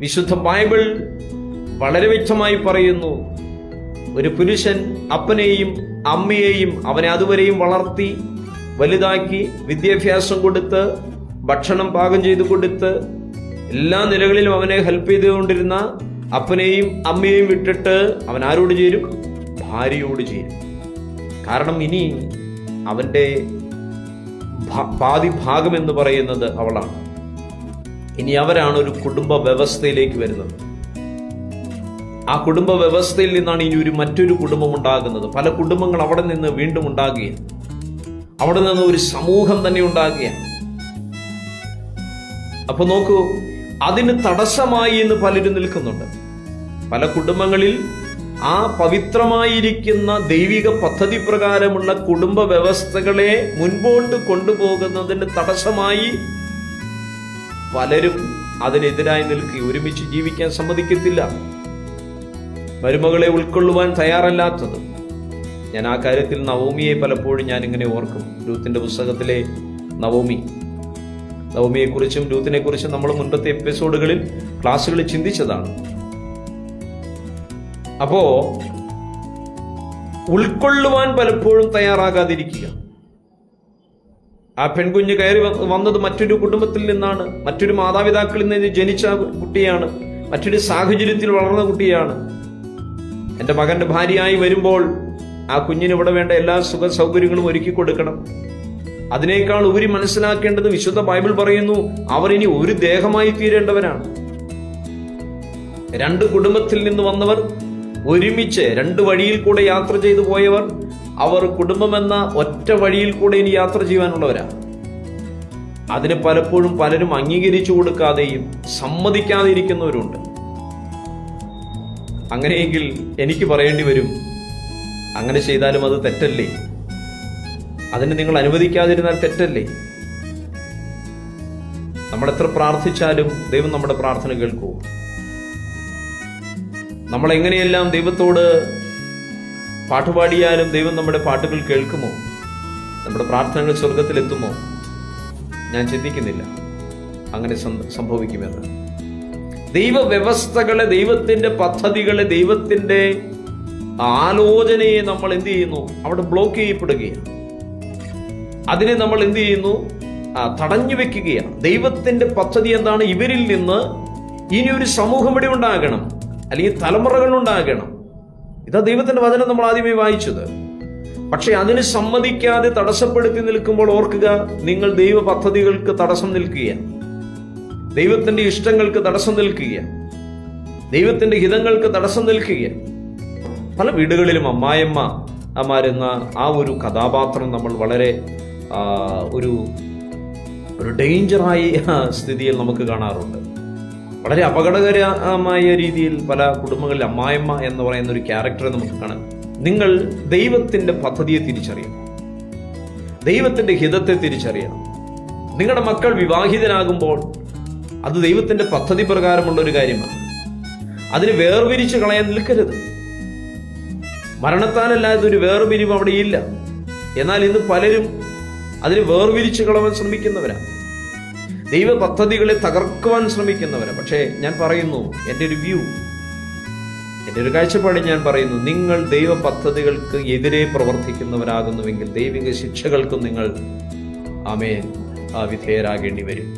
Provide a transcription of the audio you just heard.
വിശുദ്ധ ബൈബിൾ വളരെ വ്യക്തമായി പറയുന്നു. ഒരു പുരുഷൻ അപ്പനെയും അമ്മയെയും അവനെ അതുവരെയും വളർത്തി വലുതാക്കി വിദ്യാഭ്യാസം കൊടുത്ത് ഭക്ഷണം പാകം ചെയ്തു കൊടുത്ത് എല്ലാ നിലകളിലും അവനെ ഹെൽപ്പ് ചെയ്തുകൊണ്ടിരുന്ന അപ്പനെയും അമ്മയെയും വിട്ടിട്ട് അവൻ ആരോട് ചേരും? ഭാര്യയോട് ചേരും. കാരണം ഇനി അവന്റെ പാതി ഭാഗം എന്ന് പറയുന്നത് അവളാണ്. ഇനി അവരാണ് ഒരു കുടുംബ വ്യവസ്ഥയിലേക്ക് വരുന്നത്. ആ കുടുംബ വ്യവസ്ഥയിൽ നിന്നാണ് ഇനി ഒരു മറ്റൊരു കുടുംബം ഉണ്ടാകുന്നത്. പല കുടുംബങ്ങൾ അവിടെ നിന്ന് വീണ്ടും ഉണ്ടാകുകയാണ്. അവിടെ നിന്ന് ഒരു സമൂഹം തന്നെ ഉണ്ടാകുകയാണ്. അപ്പൊ നോക്കൂ അതിന് തടസ്സമായി എന്ന് പലരും നിൽക്കുന്നുണ്ട്. പല കുടുംബങ്ങളിൽ ആ പവിത്രമായിരിക്കുന്ന ദൈവിക പദ്ധതി പ്രകാരമുള്ള കുടുംബ വ്യവസ്ഥകളെ മുൻപോട്ട് കൊണ്ടുപോകുന്നതിന് തടസ്സമായി പലരും അതിനെതിരായി നിൽക്കി ഒരുമിച്ച് ജീവിക്കാൻ സമ്മതിക്കത്തില്ല. മരുമകളെ ഉൾക്കൊള്ളുവാൻ തയ്യാറല്ലാത്തത്. ഞാൻ ആ കാര്യത്തിൽ നവോമിയെ പലപ്പോഴും ഞാൻ ഇങ്ങനെ ഓർക്കും. രൂത്തിന്റെ പുസ്തകത്തിലെ നവോമി. നവമിയെക്കുറിച്ചും രൂത്തിനെ കുറിച്ചും നമ്മൾ മുൻപത്തെ എപ്പിസോഡുകളിൽ ക്ലാസ്സുകളിൽ ചിന്തിച്ചതാണ്. അപ്പോ ഉൾക്കൊള്ളുവാൻ പലപ്പോഴും തയ്യാറാകാതിരിക്കുക. ആ പെൺകുഞ്ഞ് കയറി വന്നത് മറ്റൊരു കുടുംബത്തിൽ നിന്നാണ്. മറ്റൊരു മാതാപിതാക്കളിൽ നിന്ന് ജനിച്ച കുട്ടിയാണ്. മറ്റൊരു സാഹചര്യത്തിൽ വളർന്ന കുട്ടിയാണ്. എന്റെ മകന്റെ ഭാര്യയായി വരുമ്പോൾ ആ കുഞ്ഞിന് ഇവിടെ വേണ്ട എല്ലാ സുഖ സൗകര്യങ്ങളും ഒരുക്കി കൊടുക്കണം. അതിനേക്കാൾ ഉപരി മനസ്സിലാക്കേണ്ടത് വിശുദ്ധ ബൈബിൾ പറയുന്നു അവർ ഇനി ഒരു ദേഹമായി തീരേണ്ടവരാണ്. രണ്ട് കുടുംബത്തിൽ നിന്ന് വന്നവർ ഒരുമിച്ച് രണ്ട് വഴിയിൽ കൂടെ യാത്ര ചെയ്തു പോയവർ അവർ കുടുംബമെന്ന ഒറ്റ വഴിയിൽ കൂടെ ഇനി യാത്ര ചെയ്യാനുള്ളവരാണ് അതിന് പലപ്പോഴും പലരും അംഗീകരിച്ചു കൊടുക്കാതെയും സമ്മതിക്കാതെ ഇരിക്കുന്നവരുണ്ട് അങ്ങനെയെങ്കിൽ എനിക്ക് പറയേണ്ടി വരും അങ്ങനെ ചെയ്താലും അത് തെറ്റല്ലേ? അതിന് നിങ്ങൾ അനുവദിക്കാതിരുന്നാൽ തെറ്റല്ലേ? നമ്മൾ എത്ര പ്രാർത്ഥിച്ചാലും ദൈവം നമ്മുടെ പ്രാർത്ഥന കേൾക്കൂ നമ്മൾ എങ്ങനെയെല്ലാം ദൈവത്തോട് പാട്ടുപാടിയാലും ദൈവം നമ്മുടെ പാട്ടുകൾ കേൾക്കുമോ? നമ്മുടെ പ്രാർത്ഥനകൾ സ്വർഗത്തിലെത്തുമോ? ഞാൻ ചിന്തിക്കുന്നില്ല. അങ്ങനെ സംഭവിക്കുമെന്ന്. ദൈവ വ്യവസ്ഥകളെ ദൈവത്തിന്റെ പദ്ധതികളെ ദൈവത്തിന്റെ ആലോചനയെ നമ്മൾ എന്ത് ചെയ്യുന്നു? അവിടെ ബ്ലോക്ക് ചെയ്യപ്പെടുകയാണ്. അതിനെ നമ്മൾ എന്ത് ചെയ്യുന്നു? തടഞ്ഞു വെക്കുകയാണ്. ദൈവത്തിന്റെ പദ്ധതി എന്താണ്? ഇവരിൽ നിന്ന് ഇനി ഒരു സമൂഹം ഇവിടെ ഉണ്ടാകണം. അല്ലെങ്കിൽ തലമുറകൾ ഉണ്ടാകണം. ഇതാ ദൈവത്തിന്റെ വചനം നമ്മൾ ആദ്യമേ വായിച്ചത്. പക്ഷെ അതിന് സമ്മതിക്കാതെ തടസ്സപ്പെടുത്തി നിൽക്കുമ്പോൾ ഓർക്കുക നിങ്ങൾ ദൈവ പദ്ധതികൾക്ക് തടസ്സം നിൽക്കുകയാണ്. ദൈവത്തിന്റെ ഇഷ്ടങ്ങൾക്ക് തടസ്സം നിൽക്കുകയാണ്. ദൈവത്തിന്റെ ഹിതങ്ങൾക്ക് തടസ്സം നിൽക്കുകയാണ്. പല വീടുകളിലും അമ്മായിമ്മ അമാരെന്ന ആ ഒരു കഥാപാത്രം നമ്മൾ വളരെ ഒരു ഒരു ഡേഞ്ചറായി സ്ഥിതിയിൽ നമുക്ക് കാണാറുണ്ട്. വളരെ അപകടകരമായ രീതിയിൽ പല കുടുംബങ്ങളിൽ അമ്മായിമ്മ എന്ന് പറയുന്ന ഒരു ക്യാരക്ടറെ നമുക്ക് കാണാം നിങ്ങൾ ദൈവത്തിന്റെ പദ്ധതിയെ തിരിച്ചറിയണം. ദൈവത്തിന്റെ ഹിതത്തെ തിരിച്ചറിയണം. നിങ്ങളുടെ മക്കൾ വിവാഹിതനാകുമ്പോൾ അത് ദൈവത്തിന്റെ പദ്ധതി പ്രകാരമുള്ള ഒരു കാര്യമാണ്. അതിന് വേർപിരിച്ച് കളയാൻ നിൽക്കരുത്. മരണത്താലല്ലാതെ ഒരു വേർപിരിവ് അവിടെ ഇല്ല. എന്നാൽ ഇന്ന് പലരും അതിന് വേർപിരിച്ച് കളവാൻ ശ്രമിക്കുന്നവരാ ദൈവ പദ്ധതികളെ തകർക്കുവാൻ ശ്രമിക്കുന്നവരെ. പക്ഷേ ഞാൻ പറയുന്നു എന്റെ ഒരു വ്യൂ എന്റെ ഒരു കാഴ്ചപ്പാട് ഞാൻ പറയുന്നു നിങ്ങൾ ദൈവ പദ്ധതികൾക്ക് എതിരെ പ്രവർത്തിക്കുന്നവരാകുന്നുവെങ്കിൽ ദൈവിക ശിക്ഷകൾക്കും നിങ്ങൾ ആമേൻ വിധേയരാകേണ്ടി വരും